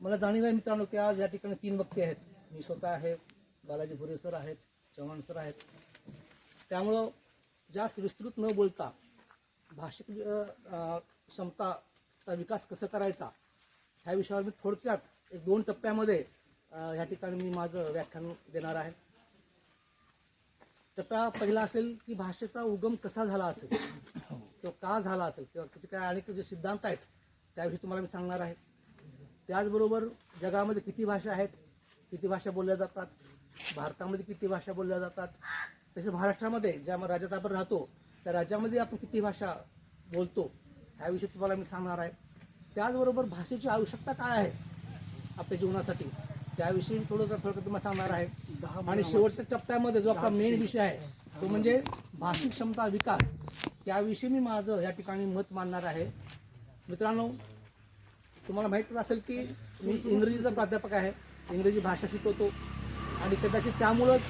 मला जाणीव आहे मित्रांनो की आज या ठिकाणी तीन व्यक्ती आहेत. मी स्वतः आहे बालाजी भुरे सर आहेत चव्हाण सर आहेत. त्यामुळं जास्त विस्तृत न बोलता भाषिक क्षमताचा विकास कसं करायचा ह्या विषयावर मी थोडक्यात एक दोन टप्प्यामध्ये ह्या ठिकाणी मी माझं व्याख्यान देणार आहे. टप्पा पहिला असेल की भाषेचा उगम कसा झाला असेल किंवा का झाला असेल किंवा त्याचे काय अनेक जे सिद्धांत आहेत त्याविषयी तुम्हाला मी सांगणार आहे. त्याचबरोबर जगामध्ये किती भाषा आहेत किती भाषा बोलल्या जातात भारतामध्ये किती भाषा बोलल्या जातात तसेच महाराष्ट्रामध्ये ज्या राज्यात आपण राहतो त्या राज्यामध्ये आपण किती भाषा बोलतो ह्याविषयी तुम्हाला मी सांगणार आहे. त्याचबरोबर भाषेची आवश्यकता काय आहे आपल्या जीवनासाठी त्याविषयी थोडं थोडं तुम्हाला सांगणार आहे. आणि शेवटच्या टप्प्यामध्ये जो आपला मेन विषय आहे तो म्हणजे भाषिक क्षमता विकास. त्याविषयी मी माझं या ठिकाणी मत मांडणार आहे. मित्रांनो तुम्हाला माहीतच असेल की मी इंग्रजीचा प्राध्यापक आहे. इंग्रजी भाषा शिकवतो. आणि कदाचित त्यामुळंच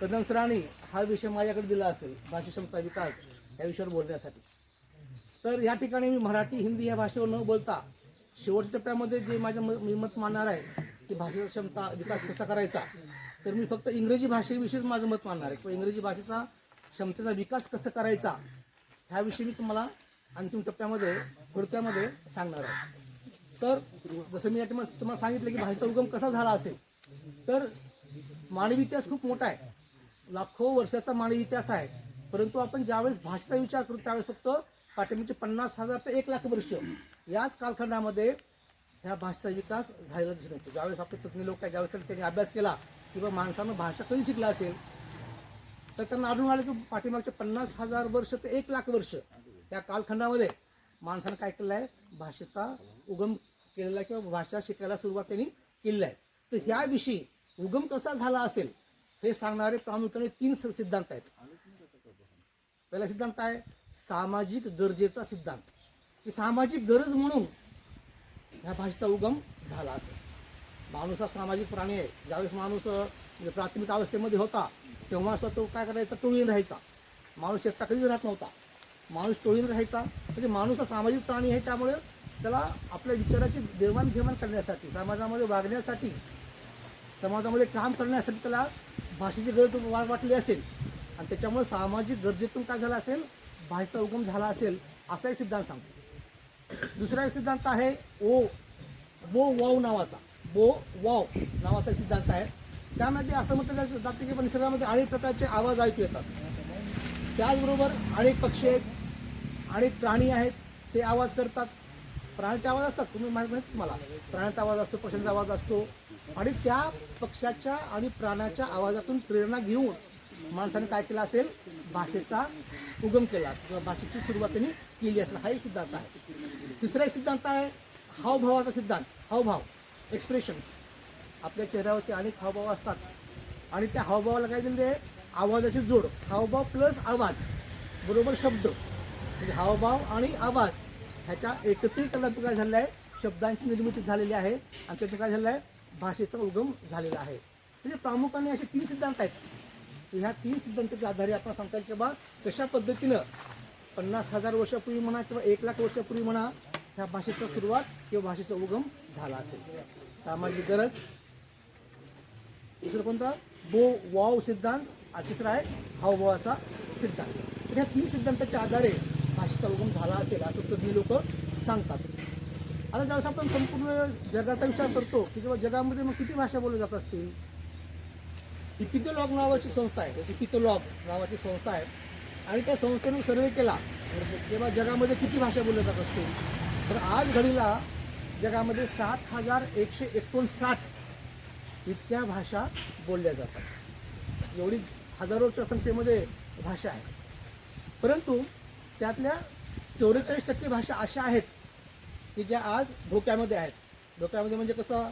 कदम सरांनी हा विषय माझ्याकडे दिला असेल भाषा क्षमता विकास या विषयावर बोलण्यासाठी. तर या ठिकाणी मी मराठी हिंदी या भाषेवर न बोलता शेवटच्या टप्प्यामध्ये जे माझ्या म- मी मत मानणार आहे की भाषेचा क्षमता विकास कसा करायचा तर मी फक्त इंग्रजी भाषेविषयीच माझं मत मानणार आहे. किंवा इंग्रजी भाषेचा क्षमतेचा विकास कसा करायचा ह्याविषयी मी तुम्हाला अंतिम टप्प्यामध्ये थोडक्यामध्ये सांगणार आहे तर जसं मी या ठिकाणी तुम्हाला सांगितलं की भाषेचा उगम कसा झाला असेल तर मानवी इतिहास खूप मोठा आहे. लाखो वर्षाचा मानवी इतिहास आहे. परंतु आपण ज्यावेळेस भाषेचा विचार करू त्यावेळेस फक्त पाठिंबाचे पन्नास हजार ते एक लाख वर्ष याच कालखंडामध्ये ह्या भाषेचा विकास झालेला दिसून येतो. ज्यावेळेस आपले तज्ञ लोक आहे ज्यावेळेस त्यांनी अभ्यास केला किंवा माणसानं भाषा कधी शिकला असेल तर त्यांना आढळून आलं की पाठीमागचे पन्नास हजार वर्ष ते एक लाख वर्ष त्या कालखंडामध्ये माणसानं काय केलं आहे? भाषेचा उगम केलेला आहे किंवा भाषा शिकायला सुरुवात त्यांनी केलेली आहे. तर ह्याविषयी उगम कसा झाला असेल हे सांगणारे प्रामुख्याने तीन स- सिद्धांत आहेत. पहिला सिद्धांत आहे सामाजिक गरजेचा सिद्धांत. की सामाजिक गरज म्हणून ह्या भाषेचा उगम झाला असेल. माणूस हा सामाजिक प्राणी आहे. ज्यावेळेस माणूस म्हणजे प्राथमिक अवस्थेमध्ये होता तेव्हा असं तो काय करायचा? टोळीन राहायचा. माणूस एकटा कधीच राहत नव्हता. माणूस टोळीने राहायचा. म्हणजे माणूस हा सामाजिक प्राणी आहे त्यामुळे त्याला आपल्या विचाराची देवाणघेवाण करण्यासाठी समाजामध्ये वागण्यासाठी समाजामध्ये काम करण्यासाठी त्याला भाषेची गरज वा- वाटली असेल. आणि त्याच्यामुळे सामाजिक गरजेतून काय झालं असेल? भाषेचा उगम झाला असेल असा एक सिद्धांत सांगतो. दुसरा एक सिद्धांत आहे ओ बो वाव नावाचा. बो वाव नावाचा एक सिद्धांत आहे. त्यामध्ये असं म्हटलं जातं जातं की निसर्गामध्ये अनेक प्रकारचे आवाज ऐकू येतात. त्याचबरोबर अनेक पक्षी आहेत. आणि प्राणी आहेत ते आवाज करतात. प्राण्याचे आवाज असतात तुम्ही माहिती माहिती तुम्हाला. प्राण्याचा आवाज असतो पक्ष्यांचा आवाज असतो. आणि त्या पक्षाच्या आणि प्राण्याच्या आवाजातून प्रेरणा घेऊन माणसाने काय केलं असेल? भाषेचा उगम केला असेल. किंवा भाषेची सुरुवात त्यांनी केली असेल. हा एक सिद्धांत आहे. तिसरा एक सिद्धांत आहे हावभावाचा सिद्धांत. हावभाव एक्सप्रेशन्स आपल्या चेहऱ्यावरती अनेक हावभाव असतात. आणि त्या हावभावाला काय दिले आहे? आवाजाची जोड. हावभाव प्लस आवाज. बरोबर शब्द. म्हणजे हावभाव आणि आवाज ह्याच्या एकत्रीकरणातून काय झालेलं आहे शब्दांची निर्मिती झालेली आहे आणि त्यातून काय झालेलं आहे भाषेचा उगम झालेला आहे. म्हणजे प्रामुख्याने असे तीन सिद्धांत आहेत. ह्या तीन सिद्धांताच्या आधारे आपण सांगता येईल की बा कशा पद्धतीनं पन्नास हजार वर्षापूर्वी म्हणा किंवा एक लाख वर्षापूर्वी म्हणा ह्या भाषेचा सुरुवात किंवा भाषेचा उगम झाला असेल. सामाजिक गरज. दुसरं कोणता? बो वाव सिद्धांत. आणि तिसरा आहे हावभावाचा सिद्धांत. तर ह्या तीन सिद्धांताच्या आधारे भाषेचा उगम झाला असेल असं तज्ञ लोक सांगतात. आता ज्यावेळेस आपण संपूर्ण जगाचा विचार करतो की जेव्हा जगामध्ये मग किती भाषा बोलल्या जात असतील? इपितोलॉग नावाची संस्था आहे. इपितोलॉग नावाची संस्था आहे. आणि त्या संस्थेने सर्वे केला. तेव्हा जगामध्ये किती भाषा बोलल्या जात असतील? तर आज घडीला जगामध्ये सात हजार एकशे एकोणसाठ इतक्या भाषा बोलल्या जातात. एवढी हजारोच्या संख्येमध्ये भाषा आहे. परंतु त्यातल्या चौवेचाळीस टक्के भाषा अशा आहेत की ज्या आज धोक्यामध्ये आहेत. धोक्यामध्ये म्हणजे कसं?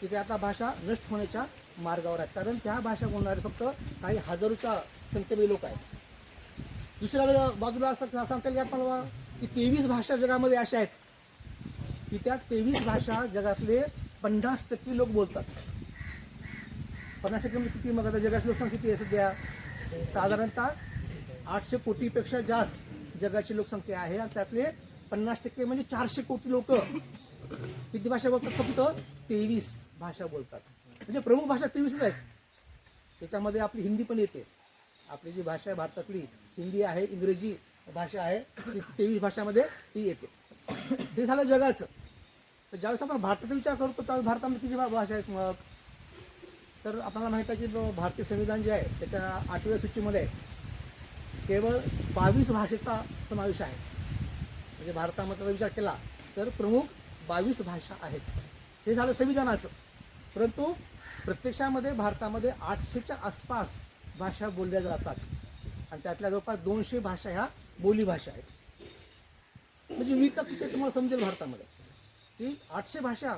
की त्या आता भाषा नष्ट होण्याच्या मार्गावर आहेत. कारण त्या भाषा बोलणारे फक्त काही हजारोच्या संख्येमध्ये लोक आहेत. दुसऱ्या बाजूला असं सांगता येईल की आपल्याला की तेवीस भाषा जगामध्ये अशा आहेत की त्या तेवीस भाषा जगातले पन्नास टक्के लोक बोलतात. पन्नास टक्के म्हणजे किती? मग आता जगाची लोकसंख्या किती आहे सध्या? साधारणतः आठशे कोटीपेक्षा जास्त. जगाची लोकसंख्या आहे आणि त्यातले पन्नास टक्के म्हणजे चारशे कोटी लोक किती भाषा बोलतात फक्त तेवीस भाषा बोलतात. म्हणजे प्रमुख भाषा तेवीसच आहेत. त्याच्यामध्ये आपली हिंदी पण येते. आपली जी भाषा आहे भारतातली हिंदी आहे इंग्रजी भाषा आहे ती तेवीस भाषामध्ये ती येते. हे झालं जगाचं. तर ज्यावेळेस आपण भारताचा विचार करतो त्यावेळेस भारतामध्ये किती भाषा आहेत मग? तर आपल्याला माहीत आहे की भारतीय संविधान जे आहे त्याच्या आठव्या सूचीमध्ये केवळ बावीस भाषेचा समावेश आहे. म्हणजे भारतामध्ये विचार केला तर प्रमुख बावीस भाषा आहेत. हे झालं संविधानाचं. परंतु प्रत्यक्षामध्ये भारतामध्ये आठशेच्या आसपास भाषा बोलल्या जातात. आणि त्यातल्या जवळपास दोनशे भाषा ह्या बोलीभाषा आहेत. म्हणजे विविधता कुठे तुम्हाला समजेल भारतामध्ये. की आठशे भाषा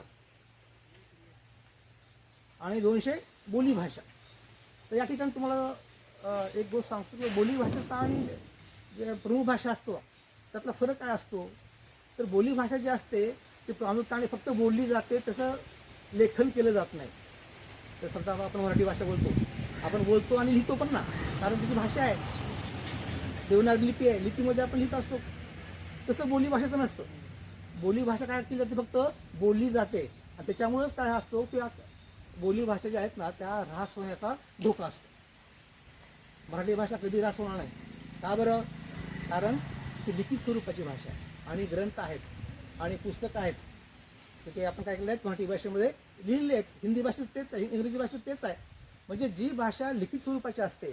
आणि दोनशे बोली भाषा. तर या ठिकाणी तुम्हाला एक गोष्ट सांगतो की बोली भाषेचा आणि जे प्रमुख भाषा असतो त्यातला फरक काय असतो? तर बोली भाषा जी असते ती प्रामुख्याने फक्त बोलली जाते तसं लेखन केलं जात नाही. तर समजा आपण मराठी भाषा बोलतो. आपण बोलतो आणि लिहितो पण ना कारण तिची भाषा आहे. देवनागरी लिपी आहे लिपीमध्ये आपण लिहित असतो. तसं बोली भाषेचं नसतं. बोली भाषा काय केली जाते फक्त बोलली जाते. आणि त्याच्यामुळेच काय असतो की बोलीभाषा बोली भाषा ज्या आहेत ना त्या ऱ्हास होण्याचा धोका असतो. मराठी भाषा कधी ऱ्हास होणार नाही. का बरं? कारण ती लिखित स्वरूपाची भाषा आहे. आणि ग्रंथ आहेत. आणि पुस्तकं आहेत. तर ते आपण काय केलं आहेत मराठी भाषेमध्ये लिहिलेले आहेत. हिंदी भाषेत तेच आहे. इंग्रजी भाषेत तेच आहे. म्हणजे जी भाषा लिखित स्वरूपाची असते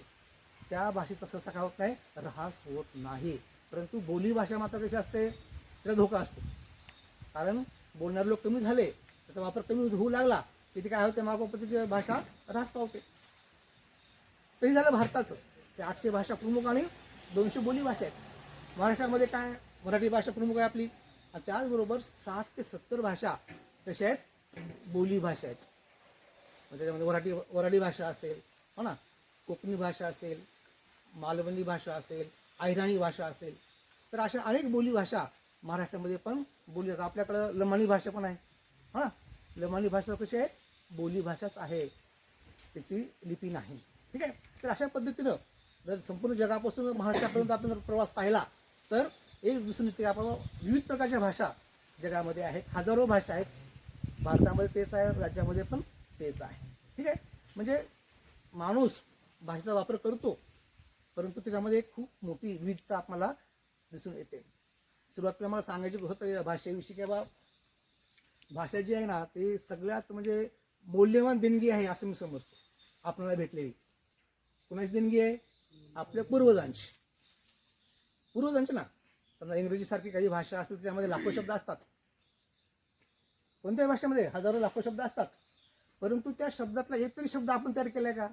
त्या भाषेचा सहसा काय होत नाही? ऱ्हास होत नाही. परंतु बोली भाषा मात्र कशी असते? त्याला धोका असतो. कारण बोलणारे लोक कमी झाले त्याचा वापर कमी होऊ लागला की ते काय होते? मागोपतीची भाषा ऱ्हास पावते. तरी झालं भारताचं. ते आठशे भाषा प्रमुख आणि दोनशे बोली भाषा आहेत. महाराष्ट्रामध्ये काय मराठी भाषा प्रमुख आहे आपली. आणि त्याचबरोबर साठ ते सत्तर भाषा तशा आहेत बोली भाषा आहेत. म्हणजे त्याच्यामध्ये वराठी वराडी भाषा असेल हो ना? कोकणी भाषा असेल मालवणी भाषा असेल आयराणी भाषा असेल. तर अशा अनेक बोली भाषा महाराष्ट्रामध्ये पण बोली जातात. आपल्याकडं लमाणी भाषा पण आहे. हो हां लमाणी भाषा कशी आहे? बोली भाषाच आहे. त्याची लिपी नाही. ठीक आहे? तर अशा पद्धतीनं जर संपूर्ण जगापासून महाराष्ट्रापर्यंत आपण जर प्रवास पाहिला तर एक दुसरी येते आपण विविध प्रकारच्या भाषा जगामध्ये आहेत. हजारो भाषा आहेत. भारतामध्ये तेच आहे राज्यामध्ये पण तेच आहे. ठीक आहे? म्हणजे माणूस भाषेचा वापर करतो परंतु त्याच्यामध्ये एक खूप मोठी विविधता आपल्याला दिसून येते. सुरुवातीला मला सांगायची होतं या भाषेविषयी किंवा भाषा जी आहे ना ते सगळ्यात म्हणजे मौल्यवान देणगी आहे असं मी समजतो. आपल्याला भेटलेली. कुणाची देणगी आहे? आपल्या पूर्वजांची. पूर्वजांची ना. समजा इंग्रजीसारखी काही भाषा असेल त्याच्यामध्ये लाखो शब्द असतात. कोणत्याही भाषेमध्ये हजारो लाखो शब्द असतात. परंतु त्या शब्दातला एक तरी शब्द आपण तयार केलाय का?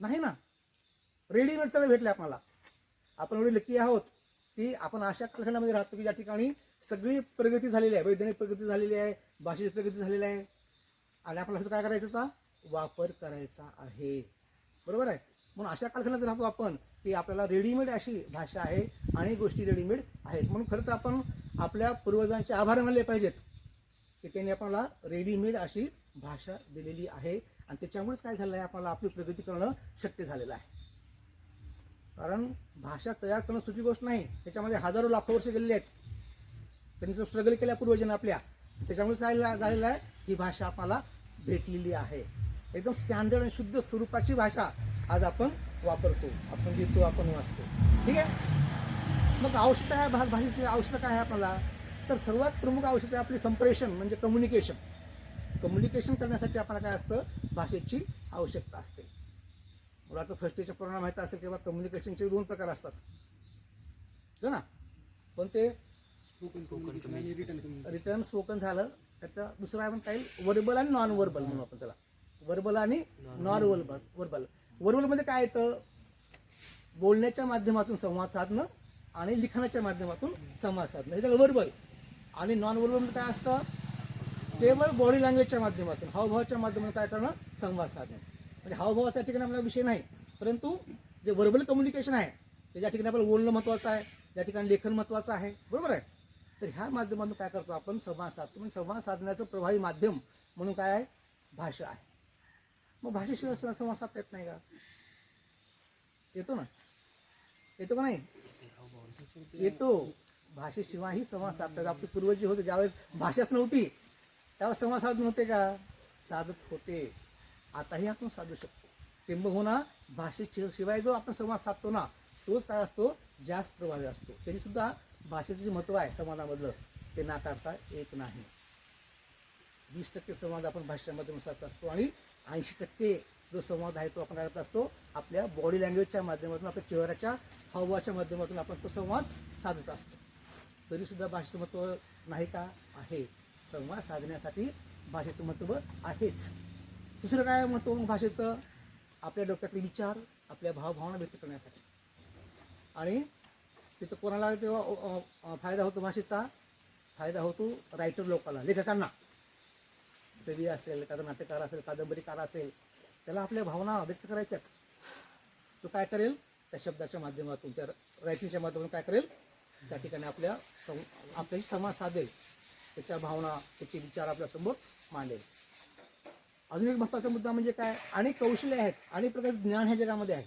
नाही ना. रेडीमेड सगळे भेटले आपल्याला. आपण एवढे लकी आहोत की आपण अशा कालखंडामध्ये राहतो की ज्या ठिकाणी सगळी प्रगती झालेली आहे. वैज्ञानिक प्रगती झालेली आहे भाषेची प्रगती झालेली आहे. आणि आपल्याला काय करायचा? वापर करायचा आहे. बरोबर आहे? म्हणून अशा कारखान्यात राहतो आपण की आपल्याला रेडीमेड अशी भाषा आहे आणि गोष्टी रेडीमेड आहेत. म्हणून खरं तर आपण आपल्या पूर्वजांचे आभार मानले पाहिजेत की त्यांनी आपल्याला रेडीमेड अशी भाषा दिलेली आहे आणि त्याच्यामुळेच काय झालं आहे आपल्याला आपली प्रगती करणं शक्य झालेलं आहे. कारण भाषा तयार करणं सोपी गोष्ट नाही. त्याच्यामध्ये हजारो लाखो वर्ष गेलेली आहेत. त्यांनी जो स्ट्रगल केल्या पूर्वजांना आपल्या. त्याच्यामुळेच काय झालेलं आहे? ही भाषा आपल्याला भेटलेली आहे. एकदम स्टँडर्ड आणि शुद्ध स्वरूपाची भाषा आज आपण वापरतो. आपण लिहितो आपण वाचतो. ठीक आहे? मग आवश्यकता आहे भा भाषेची आवश्यकता काय आहे आपल्याला? तर सर्वात प्रमुख आवश्यकता आहे आपली संप्रेषण म्हणजे कम्युनिकेशन कम्युनिकेशन करण्यासाठी आपल्याला काय असतं? भाषेची आवश्यकता असते. मला वाटतं फर्स्ट इयरच्या पोरांना माहीत असेल किंवा कम्युनिकेशनचे दोन प्रकार असतात. हो ना? कोणते रिटर्न स्पोकन झालं त्याचं दुसरं आपण काही वर्बल आणि नॉन वर्बल म्हणू आपण त्याला. वर्बल आणि नॉन वर्बल वर्बल वर्बलमध्ये काय येतं? बोलण्याच्या माध्यमातून संवाद साधणं आणि लिखाणाच्या माध्यमातून संवाद साधणं. हे झालं वर्बल आणि नॉन वर्बलमध्ये काय असतं? केवळ बॉडी लँग्वेजच्या माध्यमातून हावभावाच्या माध्यमातून काय करणं? संवाद साधणं. म्हणजे हावभावाचा या ठिकाणी आपला विषय नाही परंतु जे वर्बल कम्युनिकेशन आहे ते ज्या ठिकाणी आपल्याला बोलणं महत्त्वाचं आहे ज्या ठिकाणी लेखन महत्त्वाचं आहे. बरोबर आहे? तर ह्या माध्यमातून काय करतो आपण? संवाद साधतो. म्हणजे संवाद साधण्याचं प्रभावी माध्यम म्हणून काय आहे? भाषा आहे. मग भाषेशिवाय संवाद साधता येत नाही का? येतो ना? येतो का नाही? येतो. भाषेशिवायही संवाद साधतात. आपले पूर्वज जे होते ज्यावेळेस भाषाच नव्हती त्यावेळेस संवाद साधत नव्हते का? साधत होते. आताही आपण साधू शकतो. किंबहुना भाषे शिवाय जो आपण संवाद साधतो ना तोच काय असतो? जास्त प्रभावी असतो. तरी सुद्धा भाषेचं जे महत्त्व आहे संवादामधलं ते नाकारता येत नाही. वीस टक्के संवाद आपण भाषेमध्ये साधत असतो आणि ऐंशी टक्के जो संवाद आहे तो आपण करत असतो. आपल्या बॉडी लँग्वेजच्या माध्यमातून आपल्या चेहऱ्याच्या हावभावाच्या माध्यमातून आपण तो संवाद साधत असतो. तरीसुद्धा भाषेचं महत्त्व नाही का? आहे. संवाद साधण्यासाठी भाषेचं महत्त्व आहेच. दुसरं काय महत्त्व मग भाषेचं? आपल्या डोक्यातले विचार आपल्या भावभावना व्यक्त करण्यासाठी. आणि तिथं कोणाला तेव्हा फायदा होतो भाषेचा? फायदा होतो रायटर लोकांना लेखकांना. कवी असेल एखादा नाट्यकार असेल कादंबरीकार असेल त्याला आपल्या भावना व्यक्त करायच्यात. तो काय करेल? त्या शब्दाच्या माध्यमातून त्या रायटिंगच्या माध्यमातून काय करेल? त्या ठिकाणी आपल्या सं आपल्याशी संवाद साधेल. त्याच्या भावना त्याचे विचार आपल्यासमोर मांडेल. अजून एक महत्त्वाचा मुद्दा म्हणजे काय? आणि कौशल्य आहेत अनेक प्रकारचे ज्ञान ह्या जगामध्ये आहे.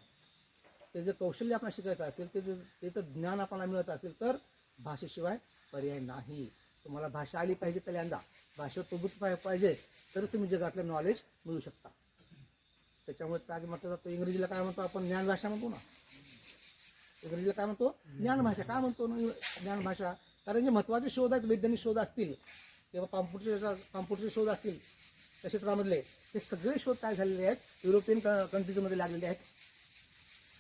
ते जर कौशल्य आपण शिकायचं असेल ते जर ते तर ज्ञान आपल्याला मिळत असेल तर भाषेशिवाय पर्याय नाही. तुम्हाला भाषा आली पाहिजे पहिल्यांदा. भाषेवर प्रभुत्व पाहिजे तर तुम्ही जगातलं नॉलेज मिळू शकता. त्याच्यामुळेच काय म्हटलं जातं इंग्रजीला काय म्हणतो आपण? ज्ञान भाषा म्हणतो ना. इंग्रजीला काय म्हणतो? ज्ञान भाषा. काय म्हणतो ना ज्ञान भाषा? कारण जे महत्त्वाचे शोध आहेत वैज्ञानिक शोध असतील किंवा कॉम्प्युटर कॉम्प्युटरचे शोध असतील त्या क्षेत्रामधले ते सगळे शोध काय झालेले आहेत? युरोपियन कंट्रीजमध्ये लागलेले आहेत.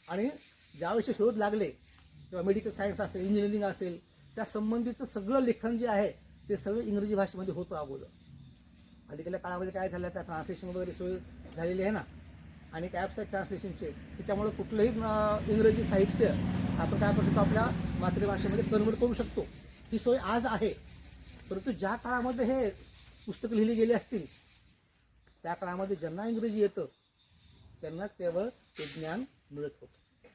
आणि ज्यावेळेस शोध लागले किंवा मेडिकल सायन्स असेल इंजिनिअरिंग असेल त्या संबंधीचं सगळं लेखन जे आहे ते सगळं इंग्रजी भाषेमध्ये होतं अगोदर. अलीकडल्या काळामध्ये काय झालं त्या ट्रान्सलेशन वगैरे सोय झालेली आहे ना. आणि ॲप्स आहेत ट्रान्सलेशनचे त्याच्यामुळे कुठलंही इंग्रजी साहित्य आपण काय करू शकतो आपल्या मातृभाषेमध्ये कन्वर्ट करू शकतो. ही सोय आज आहे. परंतु ज्या काळामध्ये हे पुस्तकं लिहिली गेली असतील त्या काळामध्ये ज्यांना इंग्रजी येतं त्यांनाच केवळ ते ज्ञान मिळत होतं.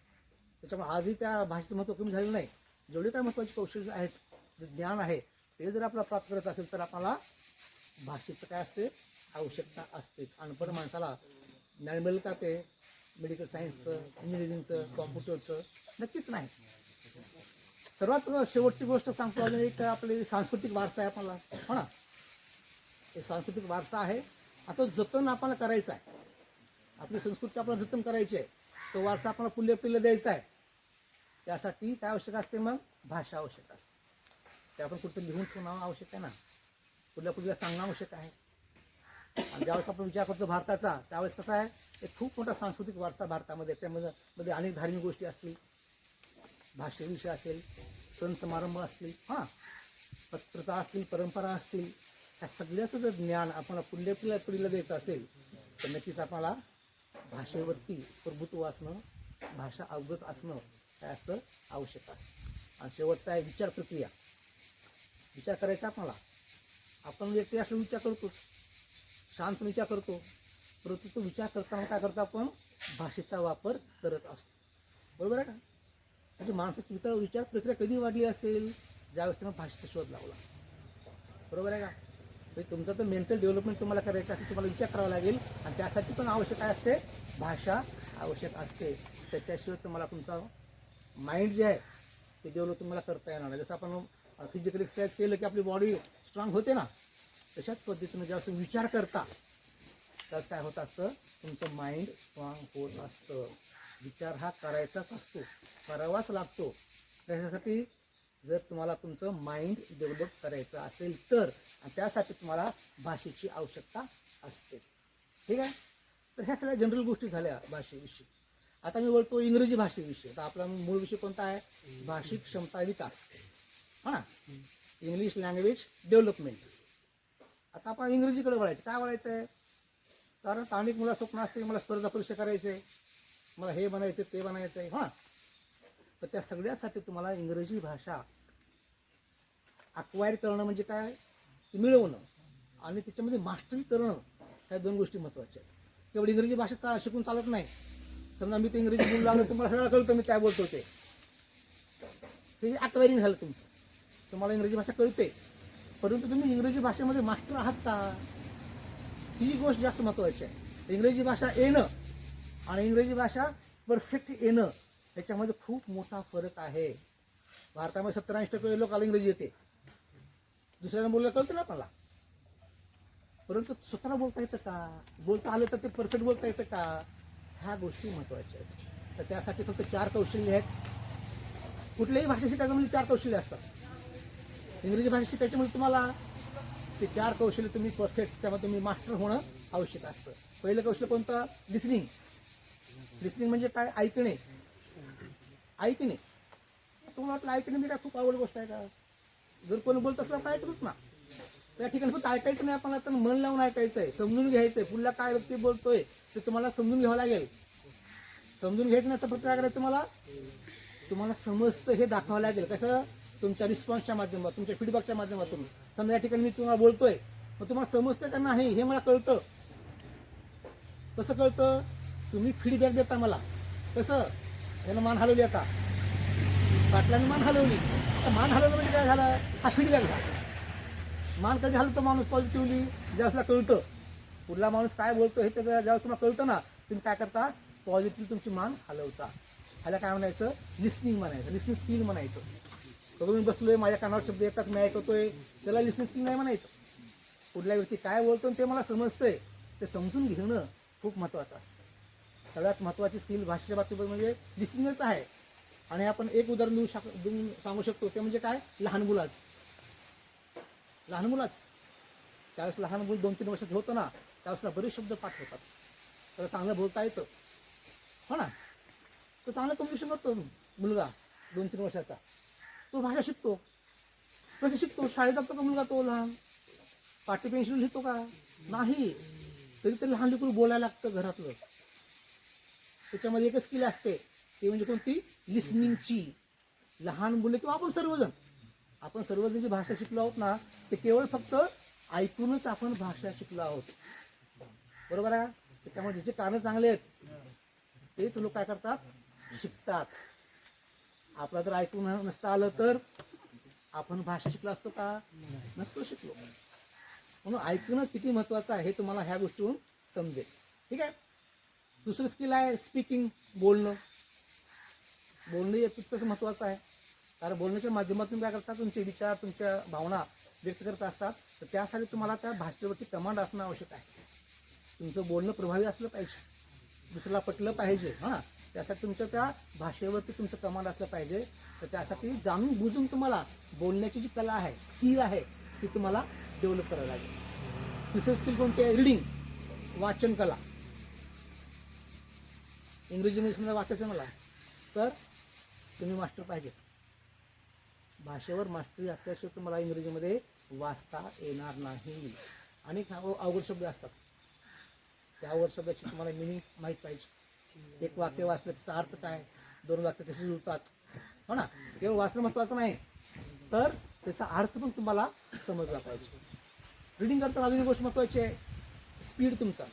त्याच्यामुळे आजही त्या भाषेचं महत्त्व कमी झालेलं नाही. जेवढे काय महत्त्वाचे कौशल्य आहेत ज्ञान आहे ते जर आपला प्राप्त करत असेल तर आपल्याला भाषेचं काय असते? आवश्यकता असतेच. अनपढ माणसाला ज्ञान मिळेल का ते? मेडिकल सायन्सचं इंजिनिअरिंगचं कॉम्प्युटरचं नक्कीच नाही. सर्वात शेवटची गोष्ट सांगतो अजून एक आपली सांस्कृतिक वारसा आहे आपल्याला. हो ना? एक सांस्कृतिक वारसा आहे. आता जतन आपल्याला करायचा आहे. आपली संस्कृती आपल्याला जतन करायची आहे. तो वारसा आपल्याला पुल्य पिल्ल द्यायचा आहे. त्यासाठी काय आवश्यक असते मग? भाषा आवश्यक असते. ते आपण कुठं लिहून ठेवणं आवश्यक आहे ना? कुठल्या कुठल्या सांगणं आवश्यक आहे? आणि ज्यावेळेस आपण विचार करतो भारताचा त्यावेळेस कसा आहे? एक खूप मोठा सांस्कृतिक वारसा भारतामध्ये त्यामध्ये मध्ये अनेक धार्मिक गोष्टी असतील. भाषेविषय असेल सण समारंभ असतील हां पत्रता असतील परंपरा असतील ह्या सगळ्याचं जर ज्ञान आपण पुढल्या पिढीला पिढीला द्यायचं असेल तर नक्कीच आपल्याला भाषेवरती प्रभुत्व असणं भाषा अवगत असणं काय असतं? आवश्यक आहे. आणि शेवटचा आहे विचार प्रक्रिया. विचार करायचा आपणाला आपण व्यक्ती असं विचार करतो. शांत विचार करतो. परंतु तो विचार करताना काय करतो आपण? भाषेचा वापर करत असतो. बरोबर आहे का? म्हणजे माणसाची विचार विचार प्रक्रिया कधी वाढली असेल? ज्यावेळेस त्यांना भाषेचा शोध लावला. बरोबर आहे का? म्हणजे तुमचं तर मेंटल डेव्हलपमेंट तुम्हाला करायचं असेल तुम्हाला विचार करावा लागेल. आणि त्यासाठी पण आवश्यक काय असते? भाषा आवश्यक असते. त्याच्याशिवाय तुम्हाला तुमचा माइंड जे आहे ते डेव्हलप तुम्हाला करता येणार नाही. जसं आपण फिजिकल एक्सरसाइज केलं की आपली बॉडी स्ट्रॉंग होते ना तशाच पद्धतीनं जेव्हा तुम्ही विचार करता तर काय होत असतं? तुमचं माइंड स्ट्रॉंग होत असतं. विचार हा करायचाच असतो करावाच लागतो. त्याच्यासाठी जर तुम्हाला तुमचं माइंड डेव्हलप करायचं असेल तर त्यासाठी तुम्हाला भाषेची आवश्यकता असते. ठीक आहे? तर ह्या सगळ्या जनरल गोष्टी झाल्या भाषेविषयी. आता मी बोलतो इंग्रजी भाषेविषयी तर आपला मूळ विषय कोणता आहे? भाषिक क्षमता विकास. हां? इंग्लिश लँग्वेज डेव्हलपमेंट आता आपण इंग्रजीकडे वळायचं. काय वळायचं आहे कारण अनेक मुला स्वप्न असते मला स्पर्धा परीक्षा करायचे मला हे बनायचं ते बनायचं आहे हां? तर त्या सगळ्यासाठी तुम्हाला इंग्रजी भाषा अक्वायर करणं म्हणजे काय? मिळवणं. आणि त्याच्यामध्ये मास्टरी करणं ह्या दोन गोष्टी महत्त्वाच्या आहेत. केवळ इंग्रजी भाषा चा शिकून चालत नाही. समजा मी ते इंग्रजी बोलू लागलो तुम्हाला सगळं कळतं मी काय बोलतो ते. ते झालं तुमचं. तुम्हाला इंग्रजी भाषा कळते. परंतु तुम्ही इंग्रजी भाषेमध्ये मास्टर आहात का? ही गोष्ट जास्त महत्त्वाची आहे. इंग्रजी भाषा येणं आणि इंग्रजी भाषा परफेक्ट येणं याच्यामध्ये खूप मोठा फरक आहे. भारतामध्ये सत्तर ऐंशी टक्के लोकांना इंग्रजी येते. दुसऱ्याला बोललं कळतं ना मला परंतु स्वतःला बोलता येतं का? बोलता आलं तर ते परफेक्ट बोलता येतं का? ह्या गोष्टी महत्त्वाच्या आहेत. तर त्यासाठी फक्त चार कौशल्य आहेत. कुठल्याही भाषा शिकायचं म्हणजे चार कौशल्य असतात. इंग्रजी भाषा शिकायची म्हणजे तुम्हाला ते चार कौशल्य तुम्ही परफेक्ट त्यामध्ये तुम्ही मास्टर होणं आवश्यक असतं. पहिलं कौशल्य कोणतं? लिसनिंग लिसनिंग म्हणजे काय? ऐकणे. ऐकणे. तुम्हाला वाटलं ऐकणे मी काय? खूप आवड गोष्ट आहे का? जर कोणी बोलत असलं काय करूच ना. त्या ठिकाणी फक्त ऐकायचं नाही आपण आता मन लावून ऐकायचं आहे. समजून घ्यायचंय. पुढला काय व्यक्ती बोलतोय ते तुम्हाला समजून घ्यावं लागेल. समजून घ्यायचं नाही तर फक्त काय करायचं तुम्हाला? तुम्हाला समजतं हे दाखवावं लागेल. कसं? तुमच्या रिस्पॉन्सच्या माध्यमातून तुमच्या फीडबॅकच्या माध्यमातून. समजा या ठिकाणी मी तुम्हाला बोलतोय मग तुम्हाला समजतं का नाही? हे मला कळतं. कसं कळतं? तुम्ही फीडबॅक देता मला. कसं? यानं मान हलवली आता. बाटल्यानं मान हलवली. आता मान हलवलं म्हणजे काय झालं? हा फीडबॅक झाला. मान कधी हलवतो माणूस पॉझिटिव्हली ज्यावेळेसला कळतं. पुढला माणूस काय बोलतो हे त्याचं ज्यावेळेस तुम्हाला कळतं ना तुम्ही काय करता? पॉझिटिव्ह तुमची मान हलवता. ह्याला काय म्हणायचं? लिस्निंग म्हणायचं. लिस्निंग स्किल म्हणायचं. तो मी बसलोय माझ्या कानावर शब्द येतात मी ऐकतोय. त्याला लिस्निंग स्किल नाही म्हणायचं. कुठल्या व्यक्ती काय बोलतो आणि ते मला समजतंय. ते समजून घेणं खूप महत्त्वाचं असतं. सगळ्यात महत्त्वाची स्किल भाषेच्या बाबतीत म्हणजे लिस्निंगच आहे. आणि आपण एक उदाहरण देऊ शक देऊन सांगू शकतो ते म्हणजे काय? लहान मुलाचं. लहान मुलाचं. त्यावेळेस लहान मुल दोन तीन वर्षाचं होतं ना त्यावेळेसला बरेच शब्द पाठ होतात. त्याला चांगलं बोलता येतं. हो ना? तो चांगलं कम्युनिकेशन करतो मुलगा दोन तीन वर्षाचा. तो भाषा शिकतो. कसं शिकतो? शाळेत जातो का मुलगा तो लहान? पाठी पेन्सिल लिहितो का? नाही. तरी तरी लहान लेकरू बोलायला लागतं घरातलं. त्याच्यामध्ये एकच स्किल असते. ते म्हणजे कोणती? लिसनिंगची लहान मुलं किंवा आपण सर्वजण. आपण सर्वजण जी भाषा शिकलो आहोत ना ते केवळ फक्त ऐकूनच आपण भाषा शिकलो आहोत. बरोबर आहे? त्याच्यामध्ये जे कारणं चांगले आहेत तेच लोक काय करतात? शिकतात. आपला जर ऐकून नसतं आलं तर आपण भाषा शिकलो असतो का? नसतो शिकलो. म्हणून ऐकणं किती महत्त्वाचं आहे हे तुम्हाला ह्या गोष्टीवरून समजेल. ठीक आहे? दुसरं स्किल आहे स्पीकिंग बोलणं. बोलणं हे तितकंच महत्त्वाचं आहे. कारण बोलण्याच्या माध्यमातून काय करतात तुमचे विचार तुमच्या भावना व्यक्त करत असतात. तर त्यासाठी तुम्हाला त्या भाषेवरती कमांड असणं आवश्यक आहे. तुमचं बोलणं प्रभावी असलं पाहिजे. दुसऱ्याला पटलं पाहिजे हां. त्यासाठी तुमच्या त्या भाषेवरती तुमचं कमांड असलं पाहिजे. तर त्यासाठी जाणून बुजून तुम्हाला बोलण्याची जी कला आहे स्किल आहे ती तुम्हाला डेव्हलप करावी लागेल. तिसरं स्किल कोणती आहे? रिडिंग वाचन कला. इंग्रजीमध्ये समजा वाचायचं मला तर तुम्ही मास्टर पाहिजेत भाषेवर मास्टरी असल्याशिवाय तुम्हाला इंग्रजीमध्ये वाचता येणार नाही. आणि अवघड शब्द असतात. त्या अवघड शब्दाची तुम्हाला मिनिंग माहीत पाहिजे. एक वाक्य वाचलं त्याचा अर्थ काय? दोन वाक्य कसे जुळतात? हो ना? केवळ वाचणं महत्त्वाचं नाही. तर त्याचा अर्थ पण तुम्हाला समजला पाहिजे. रिडिंग करताना अजून एक गोष्ट महत्त्वाची आहे. स्पीड तुमचा.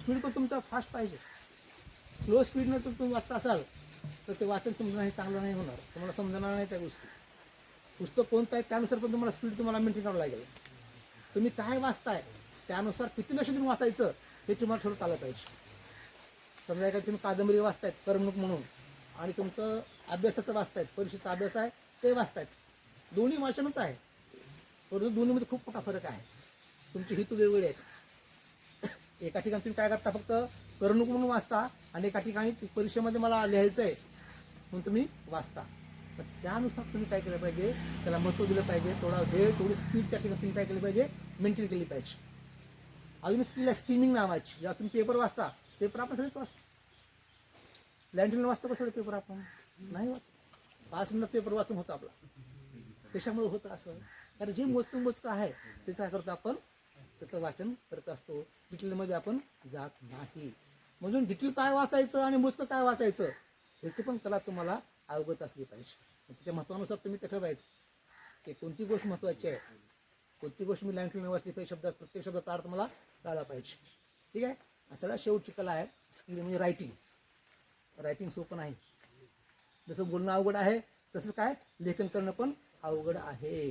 स्पीड पण तुमचा फास्ट पाहिजे. स्लो स्पीडनं जर तुम्ही वाचता असाल तर ते वाचन तुमचं नाही चांगलं नाही होणार. तुम्हाला समजणार नाही त्या गोष्टी. पुस्तक कोणतं आहे त्यानुसार पण तुम्हाला स्पीड तुम्हाला मेंटेन करावं लागेल. तुम्ही काय वाचताय त्यानुसार किती लक्ष देऊन वाचायचं हे तुम्हाला ठरवत आलं पाहिजे समजा एका तुम्ही कादंबरी वाचतायत करमणूक म्हणून आणि तुमचं अभ्यासाचं वाचतायत परीक्षेचा अभ्यास आहे ते वाचतायत. दोन्ही वाचनच आहे. परंतु दोन्हीमध्ये खूप मोठा फरक आहे. तुमची हितू वेगवेगळी आहेत. एका ठिकाणी तुम्ही काय करता फक्त करमणूक म्हणून वाचता आणि एका ठिकाणी परीक्षेमध्ये मला लिहायचं आहे म्हणून तुम्ही वाचता. तर त्यानुसार तुम्ही काय केलं पाहिजे? त्याला महत्त्व दिलं पाहिजे. थोडा वेळ थोडी स्पीड त्या ठिकाणी तुम्ही काय केली पाहिजे? मेंटेन केली पाहिजे. अजून स्किल आहे स्टीमिंग नावाची जेव्हा तुम्ही पेपर वाचता पेपर आपण सगळेच वाचतो. लँडलाईन वाचतो का सगळे पेपर आपण? नाही वाचतो. पाच मिनिटात पेपर वाचून होतं आपला. त्याच्यामुळे होतं असं. कारण जे मोजकं मोजकं आहे त्याचं काय करतो आपण? त्याचं वाचन करत असतो. डिटेलमध्ये आपण जात नाही. म्हणून डिटेल काय वाचायचं आणि मोजकं काय वाचायचं ह्याची पण कला तुम्हाला अवगत असली पाहिजे. त्याच्या महत्वानुसार तुम्ही ते ठरवायचं. की कोणती गोष्ट महत्त्वाची आहे? कोणती गोष्ट मी लँडलाईन वाचली पाहिजे शब्दात? प्रत्येक शब्दाचा अर्थ मला कळला पाहिजे. ठीक आहे? सगळ्यात शेवटची कला आहे. स्किल म्हणजे रायटिंग रायटिंग सोपं नाही. जसं बोलणं अवघड आहे तसंच काय? लेखन करणं पण अवघड आहे.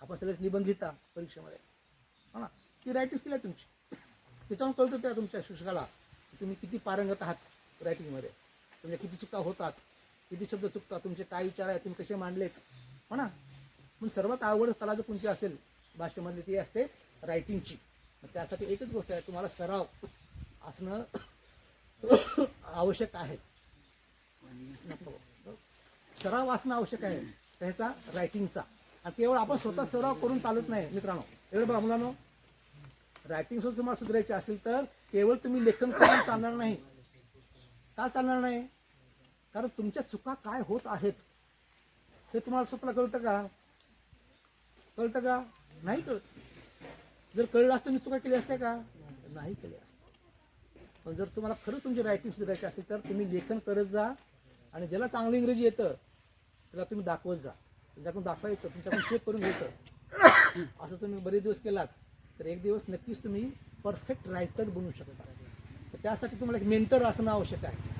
आपण सगळेच निबंध लिहिता परीक्षेमध्ये. हो ना? ती रायटिंग स्किल आहे तुमची. त्याच्यावर कळतं त्या तुमच्या शिक्षकाला. तुम्ही किती पारंगत आहात रायटिंगमध्ये तुमच्या किती चुका होतात किती शब्द चुकतात तुमचे काय विचार आहेत तुम्ही कसे मांडलेत हो ना? पण सर्वात आवड कला जर कोणती असेल भाषेमधली ती असते रायटिंगची मग त्यासाठी एकच गोष्ट आहे तुम्हाला सराव असणं आवश्यक आहे. सराव असणं आवश्यक आहे त्याचा रायटिंगचा आणि केवळ आपण स्वतः सराव करून चालत नाही मित्रांनो. एवढं बघा मुलांनो. रायटिंग सुद्धा तुम्हाला सुधारायची असेल तर केवळ तुम्ही लेखन करून चालणार नाही. का चालणार नाही? कारण तुमच्या चुका काय होत आहेत? हे तुम्हाला स्वतःला कळतं का? कळतं का? नाही कळत. जर कळलं असतं मी चुका केली असते का? नाही केली असते पण जर तुम्हाला खरं तुमची रायटिंग सुधारायची असेल तर तुम्ही लेखन करत जा आणि ज्याला चांगलं इंग्रजी येतं त्याला तुम्ही दाखवत जा. तुमच्याकडून दाखवायचं तुमच्याकडून चेक करून घ्यायचं. असं तुम्ही बरेच दिवस केलात तर एक दिवस नक्कीच तुम्ही परफेक्ट रायटर बनू शकता. तर त्यासाठी तुम्हाला एक मेंटर असणं आवश्यक आहे.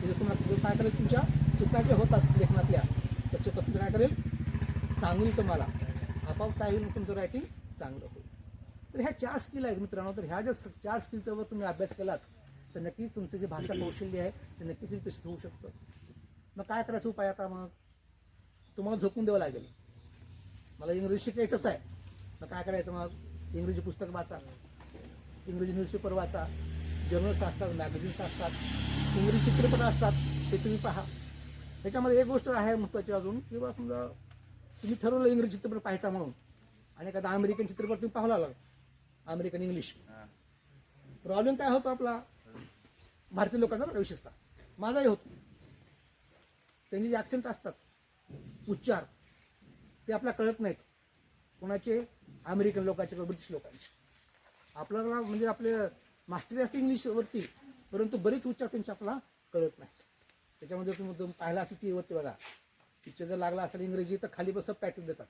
म्हणजे तुम्हाला काय करेल तुमच्या? चुका ज्या होतात लेखनातल्या त्या चुका तुम्ही काय करेल? सांगून तुम्हाला. आपाप काय होईल तुमचं रायटिंग चांगलं होईल. तर ह्या चार स्किल आहेत मित्रांनो. तर ह्या जर चार स्किलचा जर तुम्ही अभ्यास केलात तर नक्कीच तुमचं जे भाषा कौशल्य आहे ते नक्कीच विकसित होऊ शकतं. मग काय करायचं उपाय आता मग? तुम्हाला झोपून द्यावं लागेल. मला इंग्रजी शिकायचंच आहे. मग काय करायचं मग? इंग्रजी पुस्तक वाचा. इंग्रजी न्यूजपेपर वाचा. जर्नल्स असतात मॅगझिन्स असतात. इंग्रजी चित्रपट असतात ते तुम्ही पहा. त्याच्यामध्ये एक गोष्ट आहे महत्त्वाची अजून किंवा समजा तुम्ही ठरवलं इंग्रजी चित्रपट पाहायचा म्हणून आणि एखादा अमेरिकन चित्रपट तुम्ही पाहायला लागला अमेरिकन इंग्लिश. प्रॉब्लेम काय होतो आपला? भारतीय लोकांचा विशेषतः. माझाही होतो. त्यांचे जे ॲक्सेंट असतात उच्चार ते आपल्याला कळत नाहीत. कोणाचे? अमेरिकन लोकांचे किंवा ब्रिटिश लोकांचे? आपल्याला म्हणजे आपले मास्टरी असते इंग्लिशवरती परंतु बरीच उच्चार आपला कळत नाही त्याच्यामध्ये तुम्ही तुम्ही पाहिला असेल ती वरती बघा. पिक्चर जर लागला असेल इंग्रजी तर खाली सब टायटल देतात.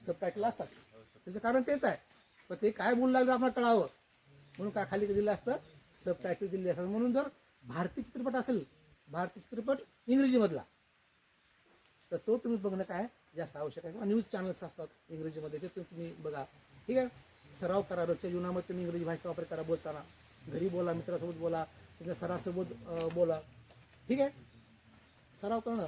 सब टायटल असतात. त्याचं कारण तेच आहे. पण ते काय बोलू लागलं आपल्याला कळावं. म्हणून काय खाली दिलं असतं? सब टायटल दिले असतात म्हणून जर भारतीय चित्रपट असेल भारतीय चित्रपट इंग्रजीमधला तर तो तुम्ही बघणं काय जास्त आवश्यक आहे. किंवा न्यूज चॅनल्स असतात इंग्रजीमध्ये ते तुम्ही बघा. ठीक आहे? सराव करा. रोजच्या जीवनामध्ये तुम्ही इंग्रजी भाषेचा वापर करा बोलताना. घरी बोला मित्रासोबत बोला तुमच्या सरासोबत बोला. ठीक आहे? सराव करणं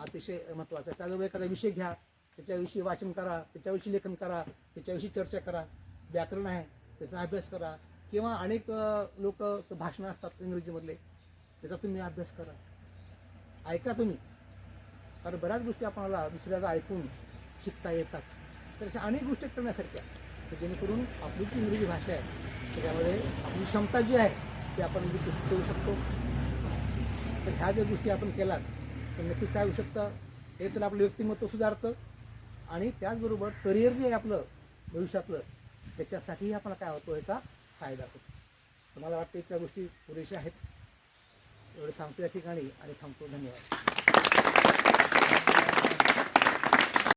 अतिशय महत्त्वाचं आहे. त्याजवळ एखादा विषय घ्या त्याच्याविषयी वाचन करा त्याच्याविषयी लेखन करा त्याच्याविषयी चर्चा करा व्याकरण आहे त्याचा अभ्यास करा किंवा अनेक लोक भाषणं असतात इंग्रजीमधले त्याचा तुम्ही अभ्यास करा. ऐका तुम्ही. कारण बऱ्याच गोष्टी आपणाला दुसऱ्याला ऐकून शिकता येतात. तर अशा अनेक गोष्टी करण्यासारख्या की जेणेकरून आपली जी इंग्रजी भाषा आहे त्याच्यामध्ये आपली क्षमता जी आहे ती आपण विकसित करू शकतो. तर ह्या ज्या गोष्टी आपण केल्यात तर नक्कीच काय होऊ शकतं? हे तर आपलं व्यक्तिमत्व सुधारतं आणि त्याचबरोबर करिअर जे आहे आपलं भविष्यातलं त्याच्यासाठीही आपण काय होतो याचा फायदा होतो. तर मला वाटतं इतक्या गोष्टी पुरेशा आहेत. एवढं सांगतो या ठिकाणी आणि थांबतो. धन्यवाद.